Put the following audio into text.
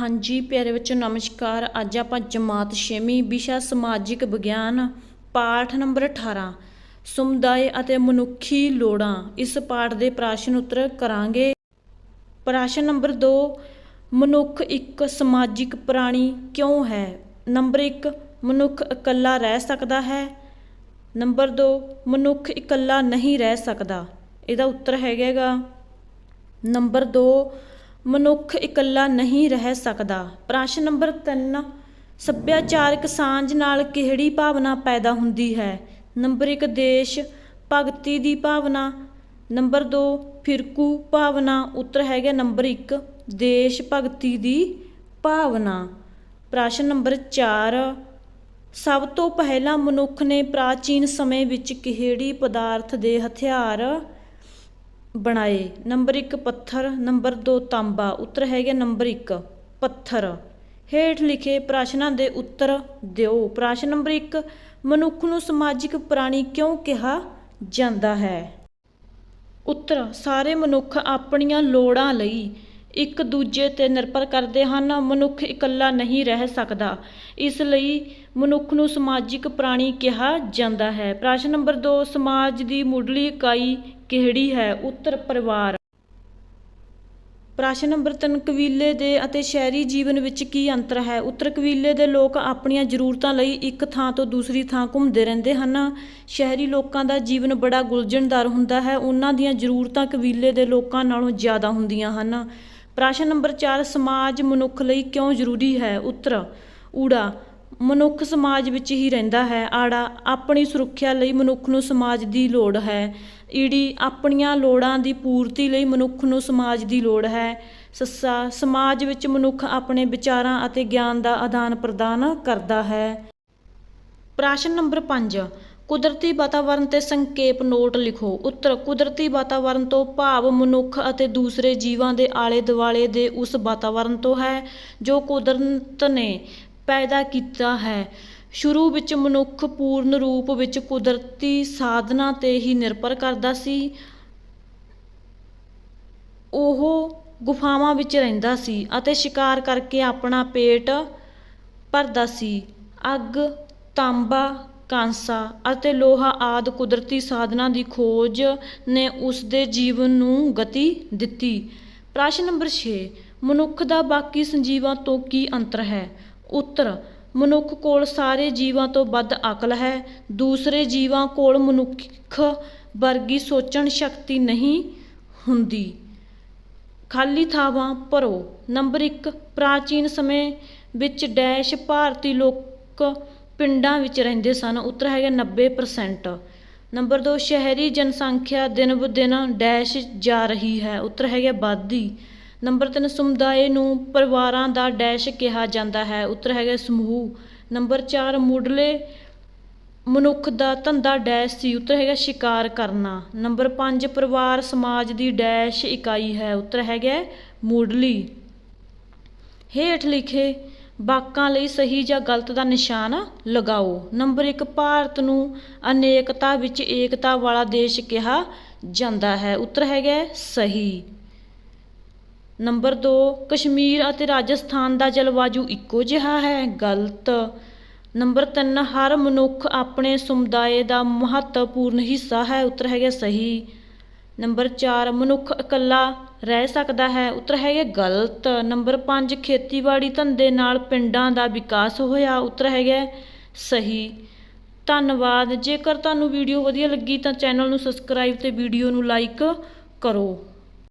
ਹਾਂਜੀ, ਪਿਆਰੇ ਬੱਚੋ ਨਮਸਕਾਰ। ਅੱਜ ਆਪਾਂ ਜਮਾਤ 6ਵੀਂ ਵਿਸ਼ਾ ਸਮਾਜਿਕ ਵਿਗਿਆਨ, ਪਾਠ ਨੰਬਰ 18 ਸਮੁਦਾਇ ਅਤੇ ਮਨੁੱਖੀ ਲੋੜਾਂ। ਇਸ ਪਾਠ ਦੇ ਪ੍ਰਸ਼ਨ ਉੱਤਰ ਕਰਾਂਗੇ। ਪ੍ਰਸ਼ਨ ਨੰਬਰ 2 ਮਨੁੱਖ ਇੱਕ ਸਮਾਜਿਕ ਪ੍ਰਾਣੀ ਕਿਉਂ ਹੈ? ਨੰਬਰ 1 ਮਨੁੱਖ ਇਕੱਲਾ ਰਹਿ ਸਕਦਾ ਹੈ। ਨੰਬਰ 2 ਮਨੁੱਖ ਇਕੱਲਾ ਨਹੀਂ ਰਹਿ ਸਕਦਾ। ਇਹਦਾ ਉੱਤਰ ਹੈਗਾਗਾ ਨੰਬਰ 2 ਮਨੁੱਖ ਇਕੱਲਾ ਨਹੀਂ ਰਹਿ ਸਕਦਾ। ਪ੍ਰਸ਼ਨ ਨੰਬਰ 3 ਸੱਭਿਆਚਾਰਕ ਸਾਂਝ ਨਾਲ ਕਿਹੜੀ ਭਾਵਨਾ ਪੈਦਾ ਹੁੰਦੀ ਹੈ? ਨੰਬਰ 1 ਦੇਸ਼, ਭਗਤੀ ਦੀ ਭਾਵਨਾ। ਨੰਬਰ 2 ਫਿਰਕੂ ਭਾਵਨਾ। ਉੱਤਰ ਹੈਗਾ ਨੰਬਰ 1 ਦੇਸ਼, ਭਗਤੀ ਦੀ ਭਾਵਨਾ। ਪ੍ਰਸ਼ਨ ਨੰਬਰ 4 ਸਭ ਤੋਂ ਪਹਿਲਾਂ ਮਨੁੱਖ ਨੇ ਪ੍ਰਾਚੀਨ ਸਮੇਂ ਵਿੱਚ ਕਿਹੜੀ ਪਦਾਰਥ ਦੇ ਹਥਿਆਰ ਬਣਾਏ। ਨੰਬਰ 1 ਪੱਥਰ, ਨੰਬਰ 2 ਤਾਂਬਾ, ਉੱਤਰ ਹੈਗਾ ਨੰਬਰ 1 ਪੱਥਰ। ਹੇਠ ਲਿਖੇ ਪ੍ਰਸ਼ਨਾਂ ਦੇ ਉੱਤਰ ਦਿਓ। ਪ੍ਰਸ਼ਨ ਨੰਬਰ 1 ਮਨੁੱਖ ਨੂੰ ਸਮਾਜਿਕ ਪ੍ਰਾਣੀ ਕਿਉਂ ਕਿਹਾ ਜਾਂਦਾ ਹੈ? ਉੱਤਰ, ਸਾਰੇ ਮਨੁੱਖ ਆਪਣੀਆਂ ਲੋੜਾਂ ਲਈ ਇੱਕ ਦੂਜੇ ਤੇ ਨਿਰਭਰ ਕਰਦੇ ਹਨ, ਮਨੁੱਖ ਇਕੱਲਾ ਨਹੀਂ ਰਹਿ ਸਕਦਾ। ਇਸ ਲਈ ਮਨੁੱਖ ਨੂੰ ਸਮਾਜਿਕ ਪ੍ਰਾਣੀ ਕਿਹਾ ਜਾਂਦਾ ਹੈ। ਪ੍ਰਸ਼ਨ ਨੰਬਰ 2 ਸਮਾਜ ਦੀ ਮੁੱਢਲੀ ਇਕਾਈ ਕਿਹੜੀ ਹੈ? ਉੱਤਰ, ਪਰਿਵਾਰ। ਪ੍ਰਸ਼ਨ ਨੰਬਰ 3 ਕਬੀਲੇ ਦੇ ਅਤੇ ਸ਼ਹਿਰੀ ਜੀਵਨ ਵਿੱਚ ਕੀ ਅੰਤਰ ਹੈ? ਉੱਤਰ, ਕਬੀਲੇ ਦੇ ਲੋਕ ਆਪਣੀਆਂ ਜ਼ਰੂਰਤਾਂ ਲਈ ਇੱਕ ਥਾਂ ਤੋਂ ਦੂਸਰੀ ਥਾਂ ਘੁੰਮਦੇ ਰਹਿੰਦੇ ਹਨ। ਸ਼ਹਿਰੀ ਲੋਕਾਂ ਦਾ ਜੀਵਨ ਬੜਾ ਗੁਲਝਣਦਾਰ ਹੁੰਦਾ ਹੈ। ਉਹਨਾਂ ਦੀਆਂ ਜ਼ਰੂਰਤਾਂ ਕਬੀਲੇ ਦੇ ਲੋਕਾਂ ਨਾਲੋਂ ਜ਼ਿਆਦਾ ਹੁੰਦੀਆਂ ਹਨ। ਪ੍ਰਸ਼ਨ ਨੰਬਰ 4 ਸਮਾਜ ਮਨੁੱਖ ਲਈ ਕਿਉਂ ਜ਼ਰੂਰੀ ਹੈ? ਉੱਤਰ, ਊੜਾ, ਮਨੁੱਖ ਸਮਾਜ ਵਿੱਚ ਹੀ ਰਹਿੰਦਾ ਹੈ। ਆੜਾ, ਆਪਣੀ ਸੁਰੱਖਿਆ ਲਈ ਮਨੁੱਖ ਨੂੰ ਸਮਾਜ ਦੀ ਲੋੜ ਹੈ। ਈੜੀ, ਆਪਣੀਆਂ ਲੋੜਾਂ ਦੀ ਪੂਰਤੀ ਲਈ ਮਨੁੱਖ ਨੂੰ ਸਮਾਜ ਦੀ ਲੋੜ ਹੈ। ਸੱਸਾ, ਸਮਾਜ ਵਿੱਚ ਮਨੁੱਖ ਆਪਣੇ ਵਿਚਾਰਾਂ ਅਤੇ ਗਿਆਨ ਦਾ ਆਦਾਨ ਪ੍ਰਦਾਨ ਕਰਦਾ ਹੈ। ਪ੍ਰਸ਼ਨ ਨੰਬਰ 5 ਕੁਦਰਤੀ ਵਾਤਾਵਰਣ ਤੇ ਸੰਖੇਪ ਨੋਟ ਲਿਖੋ। ਉੱਤਰ, ਕੁਦਰਤੀ ਵਾਤਾਵਰਣ ਤੋਂ ਭਾਵ ਮਨੁੱਖ ਅਤੇ ਦੂਸਰੇ ਜੀਵਾਂ ਦੇ ਆਲੇ ਦੁਆਲੇ ਦੇ ਉਸ ਵਾਤਾਵਰਣ ਤੋਂ ਹੈ, ਜੋ ਕੁਦਰਤ ਨੇ ਪੈਦਾ ਕੀਤਾ ਹੈ। ਸ਼ੁਰੂ ਵਿੱਚ ਮਨੁੱਖ ਪੂਰਨ ਰੂਪ ਵਿੱਚ ਕੁਦਰਤੀ ਸਾਧਨਾਂ ਤੇ ਹੀ ਨਿਰਭਰ ਕਰਦਾ ਸੀ। ਉਹ ਗੁਫਾਵਾਂ ਵਿੱਚ ਰਹਿੰਦਾ ਸੀ ਅਤੇ ਸ਼ਿਕਾਰ ਕਰਕੇ ਆਪਣਾ ਪੇਟ ਭਰਦਾ ਸੀ। ਅੱਗ, ਤਾਂਬਾ ਕਾਂਸਾ ਅਤੇ ਲੋਹਾ ਆਦਿ ਕੁਦਰਤੀ ਸਾਧਨਾਂ ਦੀ ਖੋਜ ਨੇ ਉਸ ਦੇ ਜੀਵਨ ਨੂੰ ਗਤੀ ਦਿੱਤੀ। ਪ੍ਰਸ਼ਨ ਨੰਬਰ 6 ਮਨੁੱਖ ਦਾ ਬਾਕੀ ਸੰਜੀਵਾਂ ਤੋਂ ਕੀ ਅੰਤਰ ਹੈ? ਉੱਤਰ, ਮਨੁੱਖ ਕੋਲ ਸਾਰੇ ਜੀਵਾਂ ਤੋਂ ਵੱਧ ਅਕਲ ਹੈ, ਦੂਸਰੇ ਜੀਵਾਂ ਕੋਲ ਮਨੁੱਖ ਵਰਗੀ ਸੋਚਣ ਸ਼ਕਤੀ ਨਹੀਂ ਹੁੰਦੀ। ਖਾਲੀ ਥਾਵਾਂ ਭਰੋ। ਨੰਬਰ 1 ਪ੍ਰਾਚੀਨ ਸਮੇਂ ਵਿੱਚ ਡੈਸ਼ ਭਾਰਤੀ ਲੋਕ ਪਿੰਡਾਂ ਵਿੱਚ ਰਹਿੰਦੇ ਸਨ, ਉੱਤਰ ਹੈਗਾ 90% ਨੰਬਰ 2 ਸ਼ਹਿਰੀ ਜਨਸੰਖਿਆ ਦਿਨ ਬ ਦਿਨ ਡੈਸ਼ ਜਾ ਰਹੀ ਹੈ, ਉੱਤਰ ਹੈਗਾ ਵਾਧੀ ਨੰਬਰ 3 ਸਮੁਦਾਇ ਨੂੰ ਪਰਿਵਾਰਾਂ ਦਾ ਡੈਸ਼ ਕਿਹਾ ਜਾਂਦਾ ਹੈ, ਉੱਤਰ ਹੈਗਾ ਸਮੂਹ। ਨੰਬਰ 4 ਮੁੱਢਲੇ ਮਨੁੱਖ ਦਾ ਧੰਦਾ ਡੈਸ਼ ਸੀ, ਉੱਤਰ ਹੈਗਾ ਸ਼ਿਕਾਰ ਕਰਨਾ। ਨੰਬਰ 5 ਪਰਿਵਾਰ, ਸਮਾਜ ਦੀ ਡੈਸ਼ ਇਕਾਈ ਹੈ, ਉੱਤਰ ਹੈਗਾ ਮੁੱਢਲੀ। ਹੇਠ ਲਿਖੇ ਵਾਕਾਂ ਲਈ ਸਹੀ ਜਾਂ ਗਲਤ ਦਾ ਨਿਸ਼ਾਨ ਲਗਾਓ। ਨੰਬਰ 1 ਭਾਰਤ ਨੂੰ ਅਨੇਕਤਾ ਵਿੱਚ ਏਕਤਾ ਵਾਲਾ ਦੇਸ਼ ਕਿਹਾ ਜਾਂਦਾ ਹੈ। ਉੱਤਰ ਹੈਗਾ ਸਹੀ। ਨੰਬਰ 2 ਕਸ਼ਮੀਰ ਅਤੇ ਰਾਜਸਥਾਨ ਦਾ ਜਲਵਾਯੂ ਇੱਕੋ ਜਿਹਾ ਹੈ, ਗਲਤ। ਨੰਬਰ 3 ਹਰ ਮਨੁੱਖ ਆਪਣੇ ਸਮੁਦਾਇ ਦਾ ਮਹੱਤਵਪੂਰਨ ਹਿੱਸਾ ਹੈ। ਉੱਤਰ ਹੈਗਾ ਸਹੀ। ਨੰਬਰ 4 ਮਨੁੱਖ ਇਕੱਲਾ ਰਹਿ ਸਕਦਾ ਹੈ। ਉੱਤਰ ਹੈਗਾ ਗਲਤ। ਨੰਬਰ 5 ਖੇਤੀਬਾੜੀ ਧੰਦੇ ਨਾਲ ਪਿੰਡਾਂ ਦਾ ਵਿਕਾਸ ਹੋਇਆ। ਉੱਤਰ ਹੈਗਾ ਸਹੀ। ਧੰਨਵਾਦ। ਜੇਕਰ ਤੁਹਾਨੂੰ ਵੀਡੀਓ ਵਧੀਆ ਲੱਗੀ ਤਾਂ ਚੈਨਲ ਨੂੰ ਸਬਸਕ੍ਰਾਈਬ ਤੇ ਵੀਡੀਓ ਨੂੰ ਲਾਈਕ ਕਰੋ।